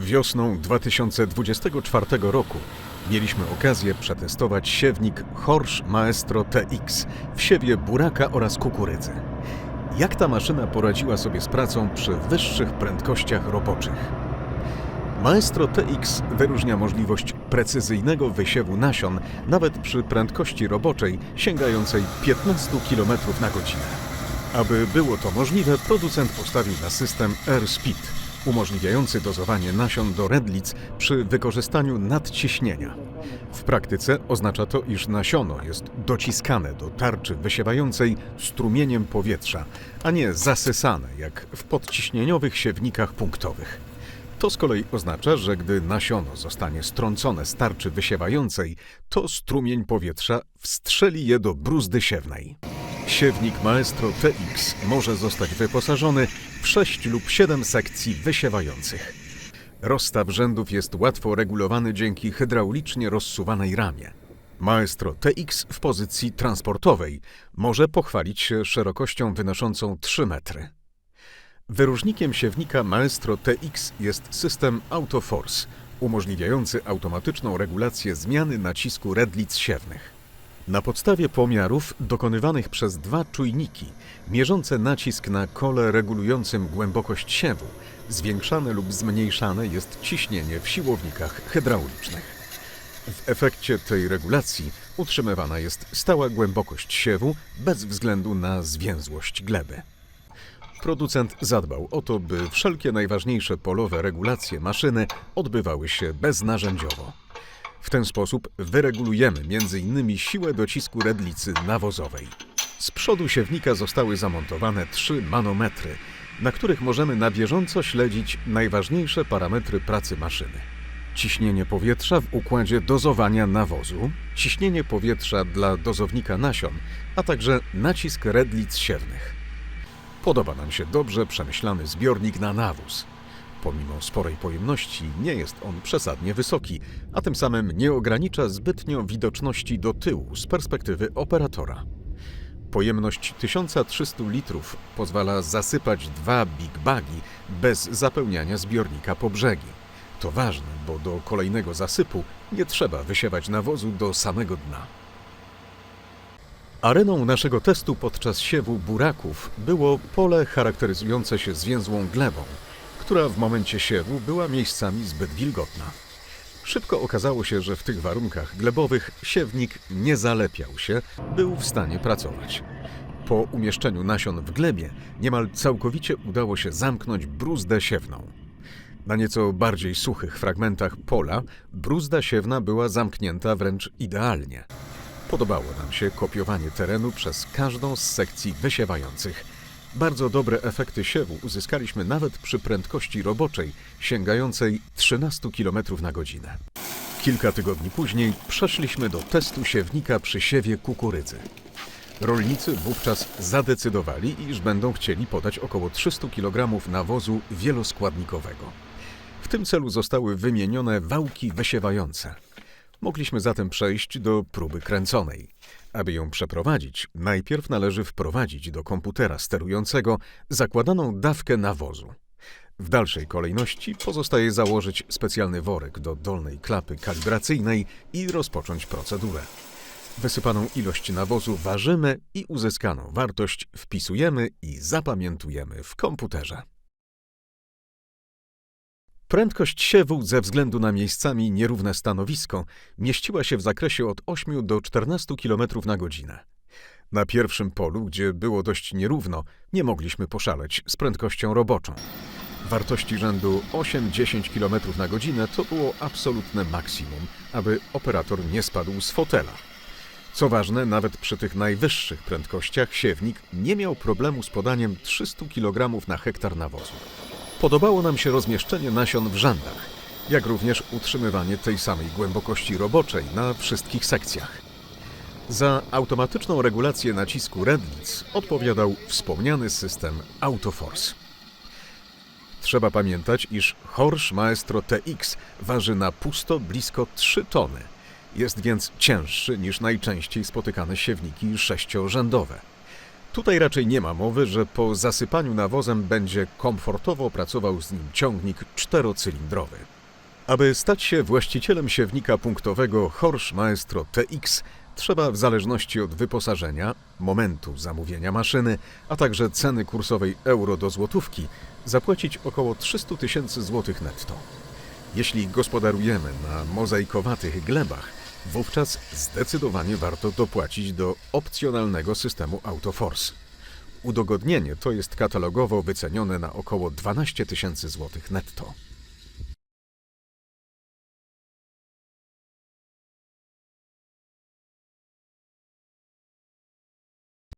Wiosną 2024 roku mieliśmy okazję przetestować siewnik Horsch Maestro TX w siewie buraka oraz kukurydzy. Jak ta maszyna poradziła sobie z pracą przy wyższych prędkościach roboczych? Maestro TX wyróżnia możliwość precyzyjnego wysiewu nasion nawet przy prędkości roboczej sięgającej 15 km na godzinę. Aby było to możliwe, producent postawił na system AirSpeed, umożliwiający dozowanie nasion do redlic przy wykorzystaniu nadciśnienia. W praktyce oznacza to, iż nasiono jest dociskane do tarczy wysiewającej strumieniem powietrza, a nie zasysane jak w podciśnieniowych siewnikach punktowych. To z kolei oznacza, że gdy nasiono zostanie strącone z tarczy wysiewającej, to strumień powietrza wstrzeli je do bruzdy siewnej. Siewnik Maestro TX może zostać wyposażony w 6 lub 7 sekcji wysiewających. Rozstaw rzędów jest łatwo regulowany dzięki hydraulicznie rozsuwanej ramie. Maestro TX w pozycji transportowej może pochwalić się szerokością wynoszącą 3 metry. Wyróżnikiem siewnika Maestro TX jest system AutoForce, umożliwiający automatyczną regulację zmiany nacisku redlic siewnych. Na podstawie pomiarów dokonywanych przez dwa czujniki, mierzące nacisk na kole regulującym głębokość siewu, zwiększane lub zmniejszane jest ciśnienie w siłownikach hydraulicznych. W efekcie tej regulacji utrzymywana jest stała głębokość siewu bez względu na zwięzłość gleby. Producent zadbał o to, by wszelkie najważniejsze polowe regulacje maszyny odbywały się beznarzędziowo. W ten sposób wyregulujemy m.in. siłę docisku redlicy nawozowej. Z przodu siewnika zostały zamontowane trzy manometry, na których możemy na bieżąco śledzić najważniejsze parametry pracy maszyny. Ciśnienie powietrza w układzie dozowania nawozu, ciśnienie powietrza dla dozownika nasion, a także nacisk redlic siewnych. Podoba nam się dobrze przemyślany zbiornik na nawóz. Pomimo sporej pojemności nie jest on przesadnie wysoki, a tym samym nie ogranicza zbytnio widoczności do tyłu z perspektywy operatora. Pojemność 1300 litrów pozwala zasypać dwa big bagi bez zapełniania zbiornika po brzegi. To ważne, bo do kolejnego zasypu nie trzeba wysiewać nawozu do samego dna. Areną naszego testu podczas siewu buraków było pole charakteryzujące się zwięzłą glebą, która w momencie siewu była miejscami zbyt wilgotna. Szybko okazało się, że w tych warunkach glebowych siewnik nie zalepiał się, był w stanie pracować. Po umieszczeniu nasion w glebie niemal całkowicie udało się zamknąć bruzdę siewną. Na nieco bardziej suchych fragmentach pola bruzda siewna była zamknięta wręcz idealnie. Podobało nam się kopiowanie terenu przez każdą z sekcji wysiewających. Bardzo dobre efekty siewu uzyskaliśmy nawet przy prędkości roboczej sięgającej 13 km na godzinę. Kilka tygodni później przeszliśmy do testu siewnika przy siewie kukurydzy. Rolnicy wówczas zadecydowali, iż będą chcieli podać około 300 kg nawozu wieloskładnikowego. W tym celu zostały wymienione wałki wysiewające. Mogliśmy zatem przejść do próby kręconej. Aby ją przeprowadzić, najpierw należy wprowadzić do komputera sterującego zakładaną dawkę nawozu. W dalszej kolejności pozostaje założyć specjalny worek do dolnej klapy kalibracyjnej i rozpocząć procedurę. Wysypaną ilość nawozu ważymy i uzyskaną wartość wpisujemy i zapamiętujemy w komputerze. Prędkość siewu ze względu na miejscami nierówne stanowisko mieściła się w zakresie od 8 do 14 km na godzinę. Na pierwszym polu, gdzie było dość nierówno, nie mogliśmy poszaleć z prędkością roboczą. Wartości rzędu 8-10 km na godzinę to było absolutne maksimum, aby operator nie spadł z fotela. Co ważne, nawet przy tych najwyższych prędkościach siewnik nie miał problemu z podaniem 300 kg na hektar nawozu. Podobało nam się rozmieszczenie nasion w rzędach, jak również utrzymywanie tej samej głębokości roboczej na wszystkich sekcjach. Za automatyczną regulację nacisku redlic odpowiadał wspomniany system AutoForce. Trzeba pamiętać, iż Horsch Maestro TX waży na pusto blisko 3 tony. Jest więc cięższy niż najczęściej spotykane siewniki sześciorzędowe. Tutaj raczej nie ma mowy, że po zasypaniu nawozem będzie komfortowo pracował z nim ciągnik czterocylindrowy. Aby stać się właścicielem siewnika punktowego Horsch Maestro TX, trzeba w zależności od wyposażenia, momentu zamówienia maszyny, a także ceny kursowej euro do złotówki, zapłacić około 300 tysięcy złotych netto. Jeśli gospodarujemy na mozaikowatych glebach, wówczas zdecydowanie warto dopłacić do opcjonalnego systemu AutoForce. Udogodnienie to jest katalogowo wycenione na około 12 tysięcy złotych netto.